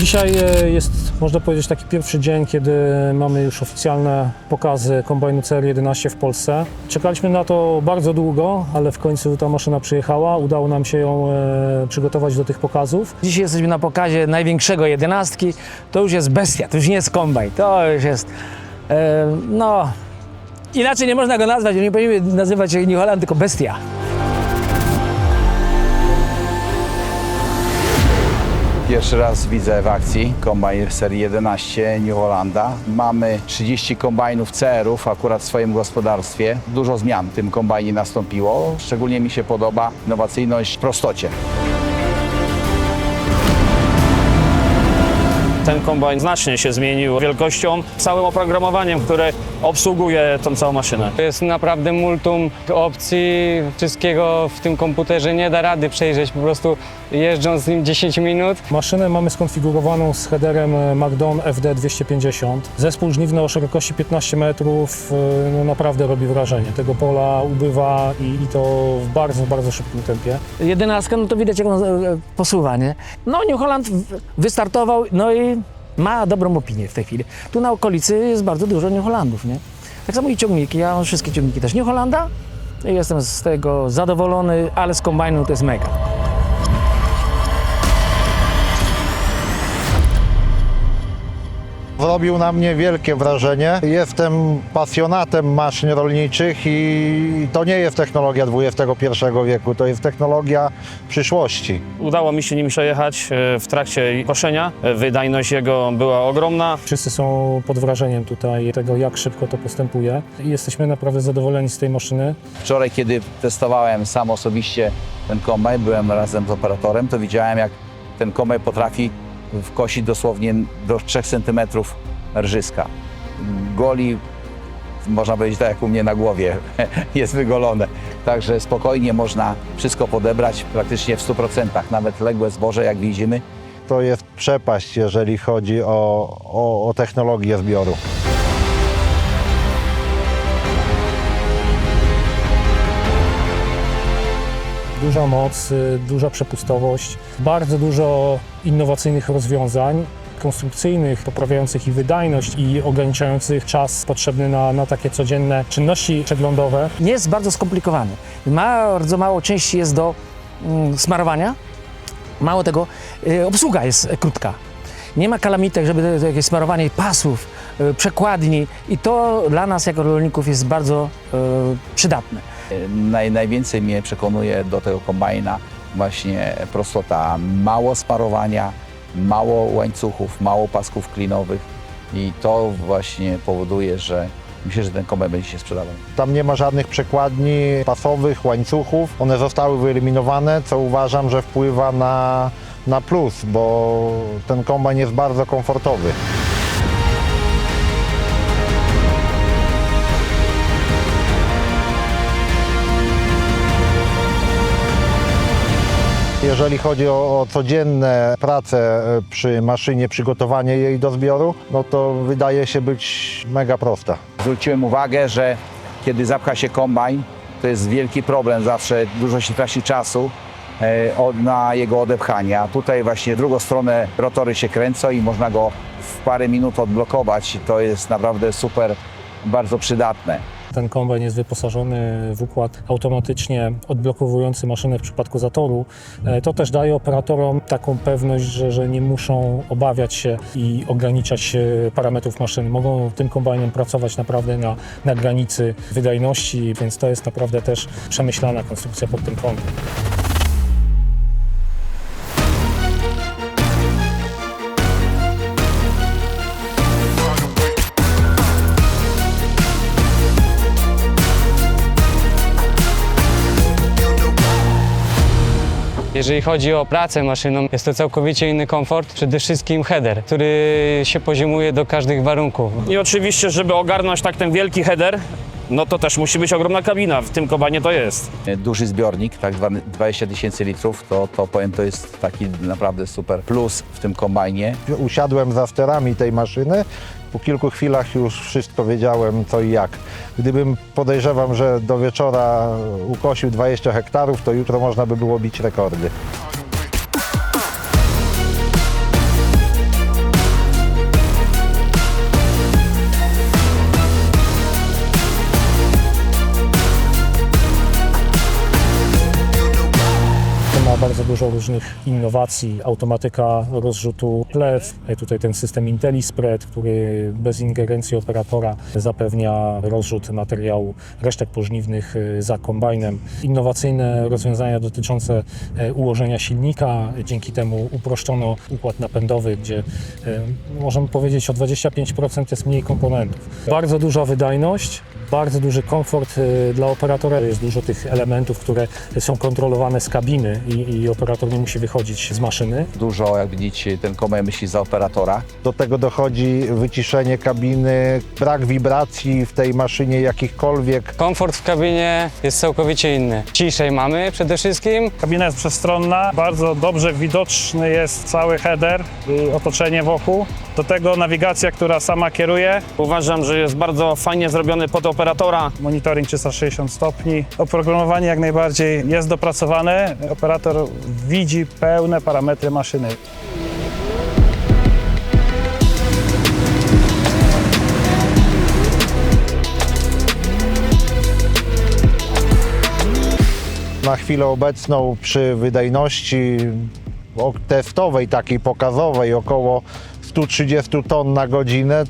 Dzisiaj e, jest, można powiedzieć, taki pierwszy dzień, kiedy mamy już oficjalne pokazy kombajnu CR11 w Polsce. Czekaliśmy na to bardzo długo, ale w końcu ta maszyna przyjechała. Udało nam się ją e, przygotować do tych pokazów. Dzisiaj jesteśmy na pokazie największego jedenastki. To już jest bestia, to już nie jest kombajn, to już jest, e, no, inaczej nie można go nazwać, nie powinniśmy nazywać New Holland, tylko bestia. Pierwszy raz widzę w akcji kombajn serii 11 New Hollanda. Mamy 30 kombajnów CR-ów akurat w swoim gospodarstwie. Dużo zmian w tym kombajnie nastąpiło. Szczególnie mi się podoba innowacyjność w prostocie. Ten kombajn znacznie się zmienił wielkością, całym oprogramowaniem, które obsługuje tą całą maszynę. To jest naprawdę multum opcji, wszystkiego w tym komputerze nie da rady przejrzeć, po prostu jeżdżąc z nim 10 minut. Maszynę mamy skonfigurowaną z headerem e, McDon FD250. Zespół żniwny o szerokości 15 metrów e, no naprawdę robi wrażenie. Tego pola ubywa i, i to w bardzo, bardzo szybkim tempie. Jedenastka, no to widać jak on e, posuwa, nie? No New Holland wystartował, no i ma dobrą opinię w tej chwili. Tu na okolicy jest bardzo dużo New Hollandów, nie? Tak samo i ciągniki, ja mam wszystkie ciągniki też New Hollanda i jestem z tego zadowolony, ale z kombajnu to jest mega. Zrobił na mnie wielkie wrażenie. Jestem pasjonatem maszyn rolniczych i to nie jest technologia XXI wieku, to jest technologia przyszłości. Udało mi się nim przejechać e, w trakcie koszenia. E, Wydajność jego była ogromna. Wszyscy są pod wrażeniem tutaj tego, jak szybko to postępuje. I jesteśmy naprawdę zadowoleni z tej maszyny. Wczoraj, kiedy testowałem sam osobiście ten kombajn, byłem razem z operatorem, to widziałem, jak ten kombajn potrafi wkosić dosłownie do 3 cm rżyska. Goli, można powiedzieć tak jak u mnie na głowie, jest wygolone. Także spokojnie można wszystko podebrać praktycznie w 100%. Nawet ległe zboże, jak widzimy, To jest przepaść, jeżeli chodzi o, o, o technologię zbioru. Duża moc, y, duża przepustowość, bardzo dużo innowacyjnych rozwiązań konstrukcyjnych, poprawiających i wydajność i ograniczających czas potrzebny na, na takie codzienne czynności przeglądowe. nie jest bardzo skomplikowany. Bardzo mało części jest do mm, smarowania. Mało tego, y, obsługa jest krótka. Nie ma kalamitek, żeby to- to jakieś smarowanie pasów, y, przekładni i to dla nas jako rolników jest bardzo y, przydatne. Naj, najwięcej mnie przekonuje do tego kombajna właśnie prostota. Mało sparowania, mało łańcuchów, mało pasków klinowych i to właśnie powoduje, że myślę, że ten kombajn będzie się sprzedawał. Tam nie ma żadnych przekładni pasowych, łańcuchów. One zostały wyeliminowane, co uważam, że wpływa na, na plus, bo ten kombajn jest bardzo komfortowy. Jeżeli chodzi o, o codzienne prace e, przy maszynie, przygotowanie jej do zbioru, no to wydaje się być mega prosta. Zwróciłem uwagę, że kiedy zapcha się kombajn, to jest wielki problem zawsze, dużo się traci czasu e, na jego odepchanie. A tutaj właśnie drugą stronę rotory się kręcą i można go w parę minut odblokować to jest naprawdę super, bardzo przydatne. Ten kombajn jest wyposażony w układ automatycznie odblokowujący maszynę w przypadku zatoru. E, To też daje operatorom taką pewność, że, że nie muszą obawiać się i ograniczać e, parametrów maszyny. Mogą tym kombajnem pracować naprawdę na, na granicy wydajności, więc to jest naprawdę też przemyślana konstrukcja pod tym kątem. Jeżeli chodzi o pracę maszyną, jest to całkowicie inny komfort. Przede wszystkim header, który się poziomuje do każdych warunków. I oczywiście, żeby ogarnąć tak ten wielki header, no to też musi być ogromna kabina. W tym kombajnie to jest. duży zbiornik, tak dwa- 20 tysięcy litrów, to, to powiem, to jest taki naprawdę super plus w tym kombajnie. Usiadłem za sterami tej maszyny. Po kilku chwilach już wszystko wiedziałem co i jak. Gdybym podejrzewam, że do wieczora ukosił 20 hektarów, to jutro można by było bić rekordy. Dużo różnych innowacji, automatyka rozrzutu plew, e, tutaj ten system IntelliSpread, który bez ingerencji operatora zapewnia rozrzut materiału, resztek pożniwnych e, za kombajnem. Innowacyjne rozwiązania dotyczące e, ułożenia silnika, dzięki temu uproszczono układ napędowy, gdzie możemy powiedzieć o 25% jest mniej komponentów. Bardzo duża wydajność, bardzo duży komfort dla operatora. Jest dużo tych elementów, które są kontrolowane z kabiny i, i operator nie musi wychodzić z maszyny. Dużo, jak widzicie, ten kombajn myśli za operatora. Do tego dochodzi wyciszenie kabiny, brak wibracji w tej maszynie jakichkolwiek. Komfort w kabinie jest całkowicie inny. Ciszej mamy przede wszystkim. Kabina jest przestronna, bardzo dobrze widoczny jest cały header i otoczenie wokół. Do tego nawigacja, która sama kieruje, Uważam, że jest bardzo fajnie zrobiony pod operatora. monitoring 360 stopni. Oprogramowanie jak najbardziej jest dopracowane. Operator widzi pełne parametry maszyny. Na chwilę obecną przy wydajności testowej, takiej pokazowej, około 130 ton na godzinę,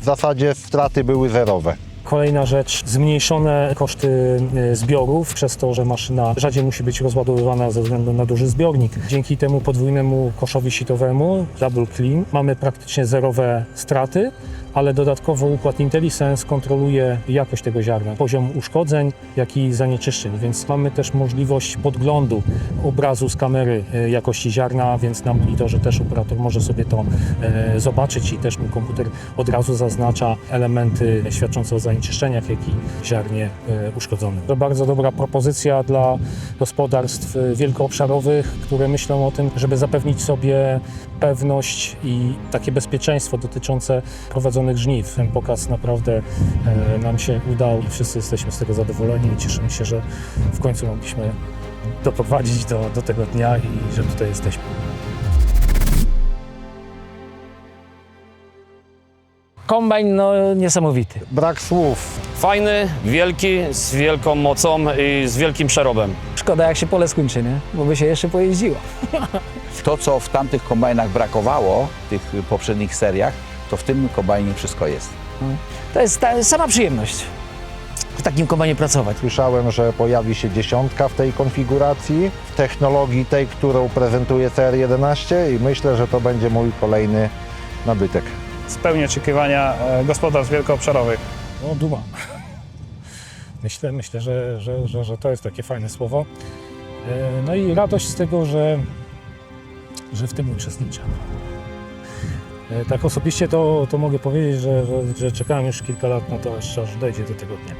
w zasadzie straty były zerowe. Kolejna rzecz, zmniejszone koszty e, zbiorów przez to, że maszyna rzadziej musi być rozładowywana ze względu na duży zbiornik. Dzięki temu podwójnemu koszowi sitowemu, double clean, mamy praktycznie zerowe straty, ale dodatkowo układ IntelliSense kontroluje jakość tego ziarna, poziom uszkodzeń, jak i zanieczyszczeń, więc mamy też możliwość podglądu obrazu z kamery e, jakości ziarna, więc na monitorze też operator może sobie to e, zobaczyć i też mu komputer od razu zaznacza elementy świadczące o zanieczyszczeniach, jak i ziarnie e, uszkodzonym. To bardzo dobra propozycja dla gospodarstw e, wielkoobszarowych, które myślą o tym, żeby zapewnić sobie pewność i takie bezpieczeństwo dotyczące prowadzonych żniw. Ten pokaz naprawdę e, nam się udał i wszyscy jesteśmy z tego zadowoleni i cieszymy się, że w końcu mogliśmy doprowadzić do, do tego dnia i że tutaj jesteśmy. Kombajn no, niesamowity. Brak słów. Fajny, wielki, z wielką mocą i z wielkim przerobem. Szkoda jak się pole skończy, nie? Bo by się jeszcze pojeździło. To, co w tamtych kombajnach brakowało, w tych poprzednich seriach, to w tym kombajnie wszystko jest. To jest ta, sama przyjemność w takim kombajnie pracować. Słyszałem, że pojawi się dziesiątka w tej konfiguracji, w technologii tej, którą prezentuje CR11 i myślę, że to będzie mój kolejny nabytek. Spełni oczekiwania e, gospodarstw wielkoobszarowych. No, duma. Myślę, myślę że, że, że, że to jest takie fajne słowo. E, No i radość z tego, że, że w tym uczestniczę. E, Tak osobiście to, to mogę powiedzieć, że, że, że czekałem już kilka lat na to, aż dojdzie do tego dnia.